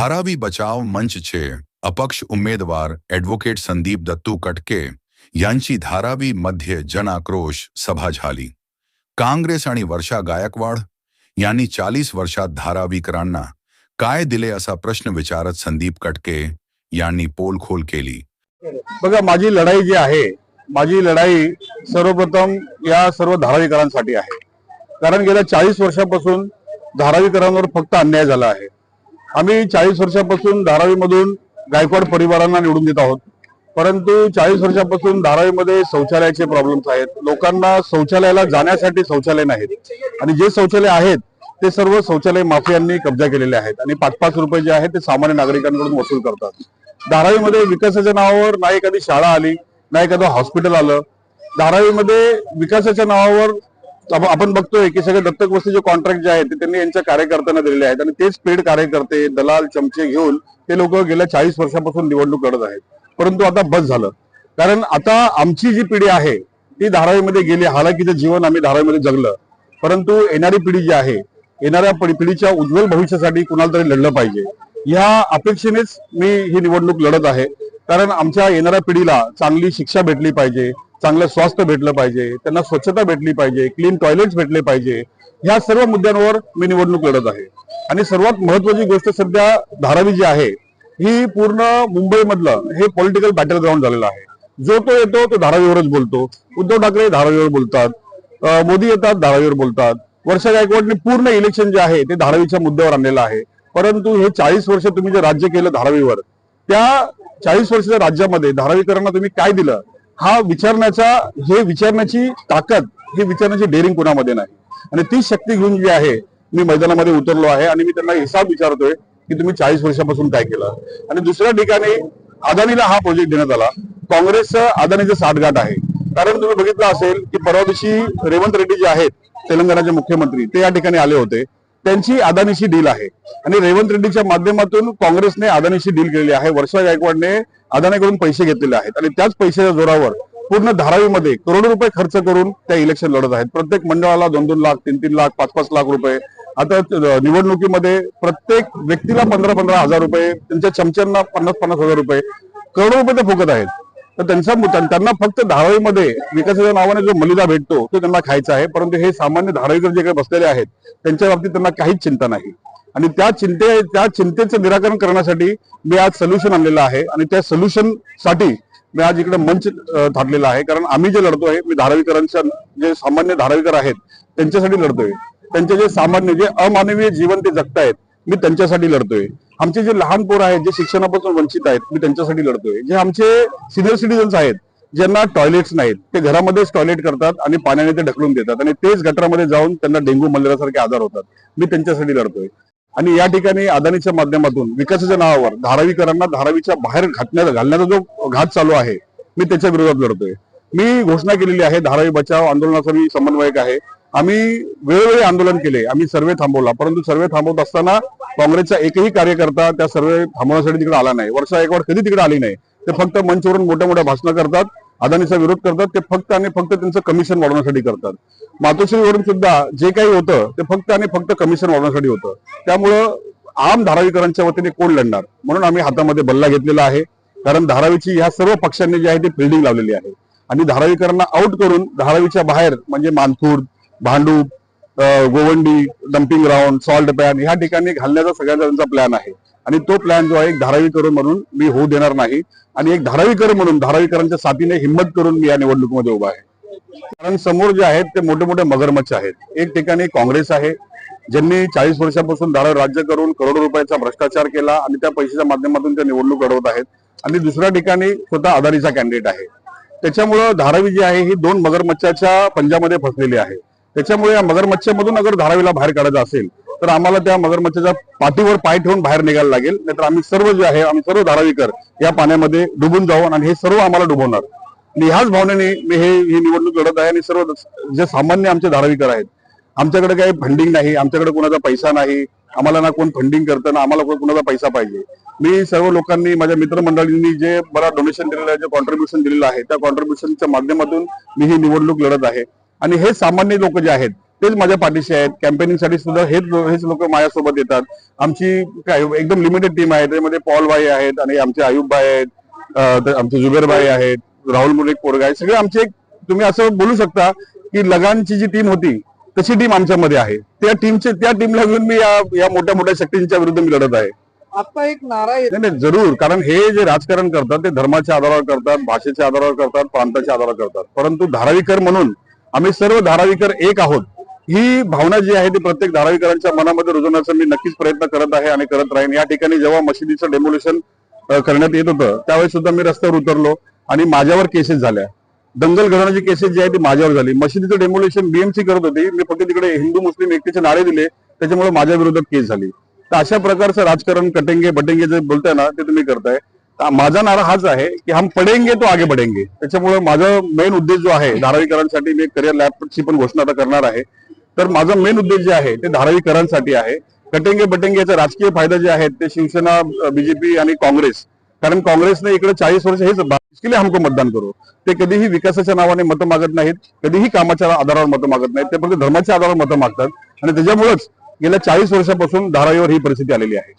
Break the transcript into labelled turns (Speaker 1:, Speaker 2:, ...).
Speaker 1: धारावी बचाव मंचचे अपक्ष उमेदवार ॲडव्होकेट संदीप दत्तू कटके यांची धारावी मध्ये जनआक्रोश सभा झाली. काँग्रेस आणि वर्षा गायकवाड यांनी चाळीस वर्षात धारावीकरांना काय दिले असा प्रश्न विचारत संदीप कटके यांनी पोलखोल केली.
Speaker 2: बघा माझी लढाई जी आहे माझी लढाई सर्वप्रथम या सर्व धारावीकरांसाठी आहे. कारण गेल्या चाळीस वर्षापासून धारावीकरांवर फक्त अन्याय झाला आहे. आम्ही चाळीस वर्षापासून धारावीमधून गायकवाड परिवारांना निवडून देत आहोत. परंतु चाळीस वर्षापासून धारावीमध्ये शौचालयाचे प्रॉब्लेम्स आहेत. लोकांना शौचालयाला जाण्यासाठी शौचालय नाहीत. आणि जे शौचालय आहेत ते सर्व शौचालय माफियांनी कब्जा केलेले आहेत. आणि पाच पाच रुपये जे आहेत ते सामान्य नागरिकांकडून वसूल करतात. धारावीमध्ये विकासाच्या नावावर ना एखादी शाळा आली ना एखादं हॉस्पिटल आलं. धारावीमध्ये विकासाच्या नावावर आपण बघतोय की सगळे दत्तक वस्तीचे कॉन्ट्रॅक्ट जे आहेत ते त्यांनी यांच्या कार्यकर्त्यांना दिलेले आहेत आणि तेच पेड कार्यकर्ते दलाल चमचे घेऊन ते लोक गेल्या चाळीस वर्षापासून निवडणूक लढत आहेत. परंतु आता बस झालं. कारण आता आमची जी पिढी आहे ती धारावीमध्ये गेली. हालाकीचं जीवन आम्ही धारावीमध्ये जगलं. परंतु येणारी पिढी जी आहे येणाऱ्या पिढीच्या उज्ज्वल भविष्यासाठी कुणाला तरी लढलं पाहिजे. ह्या अपेक्षेनेच मी ही निवडणूक लढत आहे. कारण आमच्या येणाऱ्या पिढीला चांगली शिक्षा भेटली पाहिजे. चांगलं स्वास्थ्य भेटलं पाहिजे त्यांना स्वच्छता भेटली पाहिजे क्लीन टॉयलेट्स भेटले पाहिजे ह्या सर्व मुद्द्यांवर मी निवडणूक लढत आहे. आणि सर्वात महत्वाची गोष्ट सध्या धारावी जी आहे ही पूर्ण मुंबईमधलं हे पॉलिटिकल बॅटल ग्राउंड झालेलं आहे. जो तो येतो तो धारावीवरच बोलतो. उद्धव ठाकरे धारावीवर बोलतात मोदी येतात धारावीवर बोलतात. वर्षा गायकवाडने पूर्ण इलेक्शन जे आहे ते धारावीच्या मुद्द्यावर आणलेलं आहे. परंतु हे चाळीस वर्ष तुम्ही जे राज्य केलं धारावीवर त्या चाळीस वर्षाच्या राज्यामध्ये धारावीकरांना तुम्ही काय दिलं? हा विचारण्याचा हे विचारण्याची ताकद हे विचारण्याची डेअरिंग कुणामध्ये नाही. आणि ती शक्ती घेऊन जी आहे मी मैदानामध्ये उतरलो आहे आणि मी त्यांना हिसाब विचारतोय की तुम्ही चाळीस वर्षापासून काय केलं. आणि दुसऱ्या ठिकाणी अदानीला हा प्रोजेक्ट देण्यात आला. काँग्रेसचं अदानीचं साठगाठ आहे. कारण तुम्ही बघितलं असेल की परवा दिवशी रेवंत रेड्डी जे आहेत तेलंगणाचे मुख्यमंत्री ते या ठिकाणी आले होते. त्यांची अदानीशी डील आहे. आणि रेवंत रेड्डीच्या माध्यमातून काँग्रेसने अदानीशी डील केलेली आहे. वर्षा गायकवाडने अदानीकडून पैसे घेतलेले आहेत. आणि त्याच पैशाच्या जोरावर पूर्ण धारावीमध्ये करोडो रुपये खर्च करून त्या इलेक्शन लढत आहेत. प्रत्येक मंडळाला दोन दोन लाख तीन तीन लाख पाच पाच लाख रुपये. आता निवडणुकीमध्ये प्रत्येक व्यक्तीला पंधरा पंधरा हजार रुपये त्यांच्या चमच्यांना पन्नास पन्नास हजार रुपये. करोडो रुपये ते फुकत आहेत. तर त्यांचा त्यांना फक्त धारावीमध्ये विकासाच्या नावाने जो मलिदा भेटतो तो त्यांना खायचा आहे. परंतु हे सामान्य धारावीकर जे काही बसलेले आहेत त्यांच्या बाबतीत त्यांना काहीच चिंता नाही. आणि त्या चिंते त्या चिंतेचं निराकरण करण्यासाठी मी आज सोल्युशन आणलेलं आहे. आणि त्या सोल्युशनसाठी मी आज इकडे मंच थाटलेला आहे. कारण आम्ही जे लढतोय मी धारावीकरांच्या जे सामान्य धारावीकर आहेत त्यांच्यासाठी लढतोय. त्यांचे जे सामान्य जे अमानवीय जीवन ते जगतायत मी त्यांच्यासाठी लढतोय. आमचे जे लहान पोर आहेत जे शिक्षणापासून वंचित आहेत मी त्यांच्यासाठी लढतोय. जे आमचे सिनियर सिटीजन्स आहेत ज्यांना टॉयलेट्स नाहीत ते घरामध्येच टॉयलेट करतात आणि पाण्याने ते ढकलून देतात आणि तेच गटरामध्ये जाऊन त्यांना डेंग्यू मलेरियासारखे आजार होतात. मी त्यांच्यासाठी लढतोय. आणि या ठिकाणी अदानीच्या माध्यमातून विकासाच्या नावावर धारावीकरांना धारावीच्या बाहेर घातण्याचा घालण्याचा जो घात चालू आहे मी त्याच्या विरोधात लढतोय. मी घोषणा केलेली आहे धारावी बचाव आंदोलनाचा मी समन्वयक आहे. आम्ही वेळोवेळी आंदोलन केले. आम्ही सर्वे थांबवला. परंतु सर्वे थांबवत असताना काँग्रेसचा एकही कार्यकर्ता त्या सर्वे थांबवण्यासाठी तिकडे आला नाही. वर्षा गायकवाड कधी तिकडे आली नाही. ते फक्त मंचवरून मोठ्या मोठ्या भाषणं करतात अदानीचा विरोध करतात ते फक्त आणि फक्त त्यांचं कमिशन वाढवण्यासाठी करतात. मातोश्रीवरून सुद्धा जे काही होतं ते फक्त आणि फक्त कमिशन वाढवण्यासाठी होतं. त्यामुळं आम धारावीकरांच्या वतीने कोण लढणार? म्हणून आम्ही हातामध्ये बल्ला घेतलेला आहे. कारण धारावीची ह्या सर्व पक्षांनी जी आहे ती फिल्डिंग लावलेली आहे. आणि धारावीकरांना आउट करून धारावीच्या बाहेर म्हणजे Mankhurd Bhandup Govandi dumping ground salt pan ह्या ठिकाणी घालण्याचा सगळ्यांचा त्यांचा प्लॅन आहे. आणि तो प्लॅन जो आहे एक धारावीकर म्हणून मी होऊ देणार नाही. आणि एक धारावीकर म्हणून धारावीकरांच्या साथीने हिंमत करून मी या निवडणुकीमध्ये उभा आहे. कारण समोर जे आहेत ते मोठे मोठे मगरमच्छ आहेत. एक ठिकाणी काँग्रेस आहे ज्यांनी चाळीस वर्षापासून धारावी राज्य करून करोडो रुपयाचा भ्रष्टाचार केला आणि त्या पैशाच्या माध्यमातून त्या निवडणूक लढवत आहेत. आणि दुसऱ्या ठिकाणी स्वतः आधारीचा कॅन्डिडेट आहे. त्याच्यामुळं धारावी जी आहे ही दोन मगरमच्छाच्या पंजामध्ये फसलेली आहे. त्याच्यामुळे या मगरमच्छामधून अगर धारावीला बाहेर काढायचं असेल तर आम्हाला त्या मगरमच्छाच्या पाठीवर पाय ठेवून बाहेर निघायला लागेल. नाहीतर आम्ही सर्व जे आहे आम्ही सर्व धारावीकर या पाण्यामध्ये डुबून जाऊ आणि हे सर्व आम्हाला डुबवणार. आणि ह्याच भावनेने मी हे ही निवडणूक लढत आहे आणि सर्व जे सामान्य आमचे धारावीकर आहेत आमच्याकडे काही फंडिंग नाही आमच्याकडे कोणाचा पैसा नाही आम्हाला ना कोण फंडिंग करतं ना आम्हाला कोण- कोणाचा पैसा पाहिजे. मी सर्व लोकांनी माझ्या मित्रमंडळींनी जे मला डोनेशन दिलेलं आहे जे कॉन्ट्रीब्युशन दिलेलं आहे त्या कॉन्ट्रीब्युशनच्या माध्यमातून मी ही निवडणूक लढत आहे. आणि हे सामान्य लोक जे आहेत तेच माझ्या पाठीशी आहेत. कॅम्पेनिंगसाठी सुद्धा हेच हेच लोक माझ्यासोबत येतात. आमची काय एकदम लिमिटेड टीम आहे. त्यामध्ये पॉल भाई आहेत आणि आमचे आयुब भाई आहेत आमचे जुबेर भाई आहेत राहुल मुले कोरगा आहे सगळे आमचे तुम्ही असं बोलू शकता की लगानची जी टीम होती तशी टीम आमच्यामध्ये आहे. त्या टीमचे त्या टीमला घेऊन मी या या मोठ्या मोठ्या शक्तींच्या विरुद्ध मी लढत आहे.
Speaker 3: आता एक नारा
Speaker 2: नाही जरूर. कारण हे जे राजकारण करतात ते धर्माच्या आधारावर करतात भाषेच्या आधारावर करतात प्रांताच्या आधारावर करतात. परंतु धारावीकर म्हणून आम्ही सर्व धारावीकर एक आहोत. ही भावना जी आहे ती प्रत्येक धारावीकरांच्या मनामध्ये रुजवण्याचा मी नक्कीच प्रयत्न करत आहे आणि करत राहीन. या ठिकाणी जेव्हा मशिदीचं डेमोलेशन करण्यात येत होतं त्यावेळेस सुद्धा मी रस्त्यावर उतरलो आणि माझ्यावर केसेस झाल्या. दंगल घडवण्याची केसेस जी आहे ती माझ्यावर झाली. मशिदीचं डेमोलेशन बीएमसी करत होती. मी फक्त तिकडे हिंदू मुस्लिम एकतेचे नारे दिले. त्याच्यामुळे माझ्या विरोधात केस झाली. तर अशा प्रकारचं राजकारण कटेंगे बटेंगे जे बोलताय ना ते तुम्ही करताय. माझा नारा हाच आहे की हम पडेंगे तो आगे बढेंगे. त्याच्यामुळे माझा मेन उद्देश जो आहे धारावीकरांसाठी मी करिअर लॅबची पण घोषणा आता करणार आहे. तर माझा मेन उद्देश जे आहे ते धारावीकरांसाठी आहे. कटेंगे बटेंगे याचा राजकीय फायदा जे आहेत ते शिवसेना बीजेपी आणि काँग्रेस. कारण काँग्रेसने इकडे चाळीस वर्ष हेच इसके लिए हमको मतदान करू. ते कधीही विकासाच्या नावाने मतं मागत नाहीत कधीही कामाच्या आधारावर मतं मागत नाहीत. ते फक्त धर्माच्या आधारावर मतं मागतात. आणि त्याच्यामुळेच गेल्या चाळीस वर्षापासून धारावीवर ही परिस्थिती आलेली आहे.